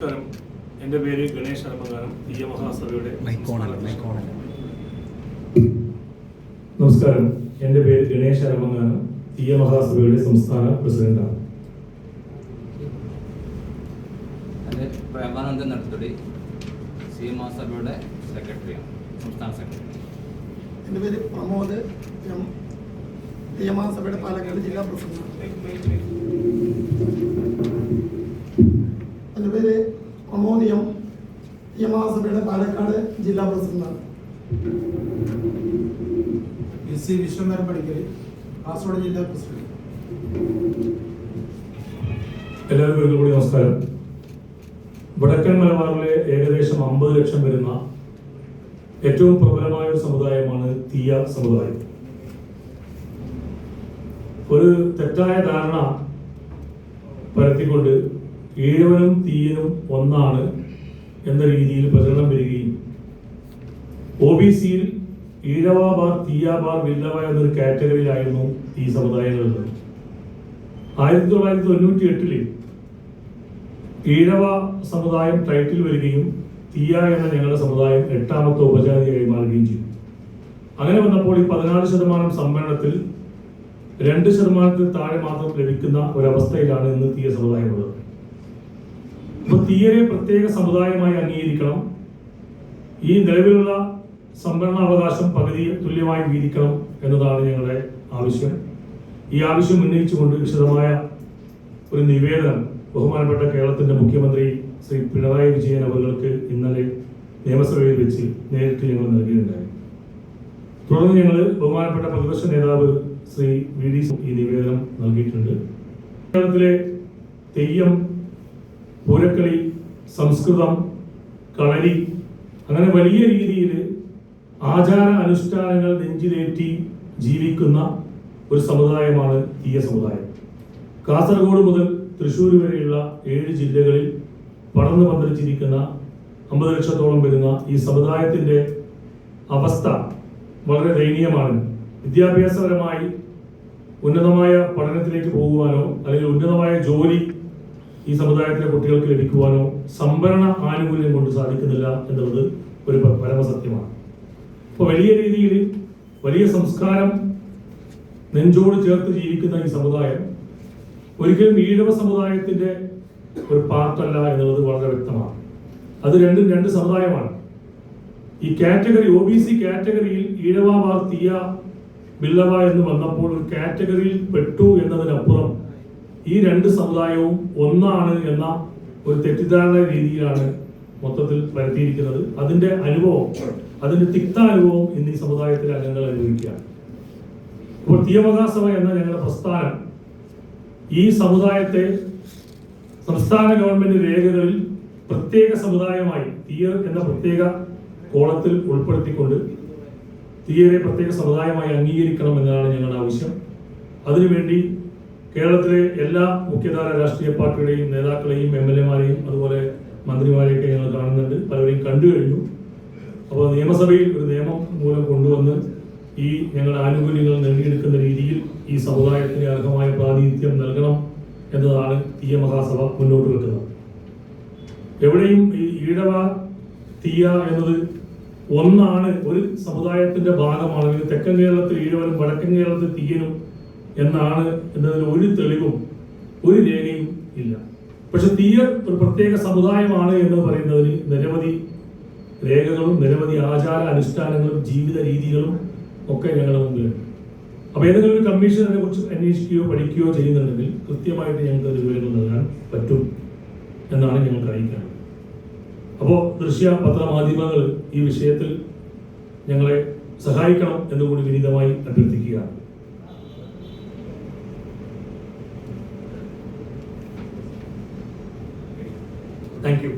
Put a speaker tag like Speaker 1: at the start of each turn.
Speaker 1: നമസ്കാരം. എന്റെ പേര് ഗണേഷ് ഇ എ മഹാസഭയുടെ നമസ്കാരം. എന്റെ പേര് ഗണേഷ് ഇ എ മഹാസഭയുടെ സംസ്ഥാന പ്രസിഡന്റാണ്.
Speaker 2: പ്രേമാനന്ദൻ നടത്തുടി സീമാസഭയുടെ സെക്രട്ടറിയാണ് സംസ്ഥാന സെക്രട്ടറി.
Speaker 3: എന്റെ പേര് പ്രമോദ്. എം മഹാസഭയുടെ പാലക്കാട് ജില്ലാ പ്രസിഡന്റാണ് എന്റെ പേര് പ്രമോദ് എം നിയമസഭയുടെ പാലക്കാട് ജില്ലാ പ്രസിഡന്റാണ്
Speaker 4: എസ് സി വിശ്വനാഥൻ പണിക്കർ കാസർഗോഡ് ജില്ലാ പ്രസിഡന്റ്.
Speaker 1: എല്ലാവർക്കും ഒരിക്കൽ കൂടി നമസ്കാരം. വടക്കൻ മലബാറിലെ ഏകദേശം അമ്പത് ലക്ഷം വരുന്ന ഏറ്റവും പ്രബലമായ ഒരു സമുദായമാണ് തീയ സമുദായം. ഒരു തെറ്റായ ധാരണ പരത്തിക്കൊണ്ട് ഈഴവനും തീയനും ഒന്നാണ് എന്ന രീതിയിൽ പ്രചരണം വരികയും ഒ ബി സിയിൽ ഈഴവ ബാർ തീയ വില്ലവ എന്നൊരു കാറ്റഗറിയിലായിരുന്നു ഈ സമുദായങ്ങളുള്ളത് ആയിരത്തി തൊള്ളായിരത്തി തൊണ്ണൂറ്റി എട്ടിൽ ഈഴവ സമുദായം ടൈറ്റിൽ വരികയും തീയ എന്ന ഞങ്ങളുടെ സമുദായം എട്ടാമത്തെ ഉപജാതിയായി മാറുകയും ചെയ്തു. അങ്ങനെ വന്നപ്പോൾ ഈ പതിനാല് ശതമാനം സംവരണത്തിൽ രണ്ട് ശതമാനത്തിൽ താഴെ മാത്രം ലഭിക്കുന്ന ഒരവസ്ഥയിലാണ് ഇന്ന് തീയ സമുദായം ഉള്ളത്. അപ്പൊ തീയരെ പ്രത്യേക സമുദായമായി അംഗീകരിക്കണം. ഈ നിലവിലുള്ള സംവരണ അവകാശം പകുതി തുല്യമായി വീതിക്കണം എന്നതാണ് ഞങ്ങളുടെ ആവശ്യം. ഈ ആവശ്യം ഉന്നയിച്ചുകൊണ്ട് വിശദമായ ഒരു നിവേദനം ബഹുമാനപ്പെട്ട കേരളത്തിന്റെ മുഖ്യമന്ത്രി ശ്രീ പിണറായി വിജയൻ അവർക്ക് ഇന്നലെ നിയമസഭയിൽ വെച്ച് നേരിട്ട് ഞങ്ങൾ നൽകിയിട്ടുണ്ടായി. തുടർന്ന് ഞങ്ങൾ ബഹുമാനപ്പെട്ട പ്രതിപക്ഷ നേതാവ് ശ്രീ വി ഡി ഈ നിവേദനം നൽകിയിട്ടുണ്ട്. കേരളത്തിലെ തെയ്യം പൂരക്കളി സംസ്കൃതം കളരി അങ്ങനെ വലിയ രീതിയിൽ ആചാര അനുഷ്ഠാനങ്ങൾ നെഞ്ചിലേറ്റി ജീവിക്കുന്ന ഒരു സമുദായമാണ് തീയ സമുദായം. കാസർഗോഡ് മുതൽ തൃശ്ശൂർ വരെയുള്ള ഏഴ് ജില്ലകളിൽ പടർന്നു പന്തലിച്ചിരിക്കുന്ന അമ്പത് ലക്ഷത്തോളം വരുന്ന ഈ സമുദായത്തിന്റെ അവസ്ഥ വളരെ ദയനീയമാണ്. വിദ്യാഭ്യാസപരമായി ഉന്നതമായ പഠനത്തിലേക്ക് പോകുവാനോ അല്ലെങ്കിൽ ഉന്നതമായ ജോലി ഈ സമുദായത്തിലെ കുട്ടികൾക്ക് ലഭിക്കുവാനോ സംഭരണ ആനുകൂല്യം കൊണ്ട് സാധിക്കുന്നില്ല എന്നുള്ളത് ഒരു പരമസത്യമാണ് അപ്പോൾ വലിയ രീതിയിൽ വലിയ സംസ്കാരം നെഞ്ചോട് ചേർത്ത് ജീവിക്കുന്ന ഈ സമുദായം ഒരിക്കലും ഈഴവ സമുദായത്തിന്റെ ഒരു പാർട്ടല്ല എന്നുള്ളത് വളരെ വ്യക്തമാണ്. അത് രണ്ടും രണ്ട് സമുദായമാണ്. ഈ കാറ്റഗറി ഒ ബി സി കാറ്റഗറിയിൽ ഈഴവ തീയ ബില്ലവ എന്ന് വന്നപ്പോൾ ഒരു കാറ്റഗറിയിൽ പെട്ടു എന്നതിനപ്പുറം ഈ രണ്ട് സമുദായവും ഒന്നാണ് എന്ന ഒരു തെറ്റിദ്ധാരണ രീതിയിലാണ് മൊത്തത്തിൽ വരുത്തിയിരിക്കുന്നത്. അതിന്റെ അനുഭവം അതിന്റെ തിക്താനുഭവം ഇന്ന് ഈ സമുദായത്തിലെ അംഗങ്ങൾ അനുഭവിക്കുകയാണ്. ഇപ്പോൾ തീയമഹാസഭ എന്ന ഞങ്ങളുടെ പ്രസ്ഥാനം ഈ സമുദായത്തെ സംസ്ഥാന ഗവൺമെന്റ് രേഖകളിൽ പ്രത്യേക സമുദായമായി തീയർ എന്ന പ്രത്യേക കോളത്തിൽ ഉൾപ്പെടുത്തിക്കൊണ്ട് തീയരെ പ്രത്യേക സമുദായമായി അംഗീകരിക്കണം എന്നതാണ് ഞങ്ങളുടെ ആവശ്യം. അതിനുവേണ്ടി കേരളത്തിലെ എല്ലാ മുഖ്യധാര രാഷ്ട്രീയ പാർട്ടിയുടെയും നേതാക്കളെയും എം എൽ എമാരെയും അതുപോലെ മന്ത്രിമാരെയൊക്കെ ഞങ്ങൾ കാണുന്നുണ്ട്. പലരെയും കണ്ടു കഴിഞ്ഞു. അപ്പോൾ നിയമസഭയിൽ ഒരു നിയമം മൂലം കൊണ്ടുവന്ന് ഈ ഞങ്ങളുടെ ആനുകൂല്യങ്ങൾ നേടിയെടുക്കുന്ന രീതിയിൽ ഈ സമുദായത്തിന് അർഹമായ പ്രാതിനിധ്യം നൽകണം എന്നതാണ് തീയ മഹാസഭ മുന്നോട്ട് വെക്കുന്നത്. എവിടെയും ഈ ഈഴവ തീയ എന്നത് ഒന്നാണ് ഒരു സമുദായത്തിന്റെ ഭാഗമാണ്. തെക്കൻ കേരളത്തിൽ ഈഴവനും വടക്കൻ കേരളത്തിൽ തീയനും എന്നാണ് എന്നതിന് ഒരു തെളിവും ഒരു രേഖയും ഇല്ല. പക്ഷെ തീയർ ഒരു പ്രത്യേക സമുദായമാണ് എന്ന് പറയുന്നതിന് നിരവധി രേഖകളും നിരവധി ആചാര അനുഷ്ഠാനങ്ങളും ജീവിത രീതികളും ഒക്കെ ഞങ്ങളുടെ മുമ്പിലുണ്ട് അപ്പൊ ഏതെങ്കിലും ഒരു കമ്മീഷൻ അതിനെ കുറിച്ച് അന്വേഷിക്കുകയോ പഠിക്കുകയോ ചെയ്യുന്നുണ്ടെങ്കിൽ കൃത്യമായിട്ട് ഞങ്ങൾക്ക് ഒരു വിവരങ്ങൾ നൽകാൻ പറ്റും എന്നാണ് ഞങ്ങൾ അറിയിക്കാൻ അപ്പോൾ ദൃശ്യ പത്രമാധ്യമങ്ങൾ ഈ വിഷയത്തിൽ ഞങ്ങളെ സഹായിക്കണം എന്നുകൂടി വിനീതമായി അഭ്യർത്ഥിക്കുകയാണ്. Thank you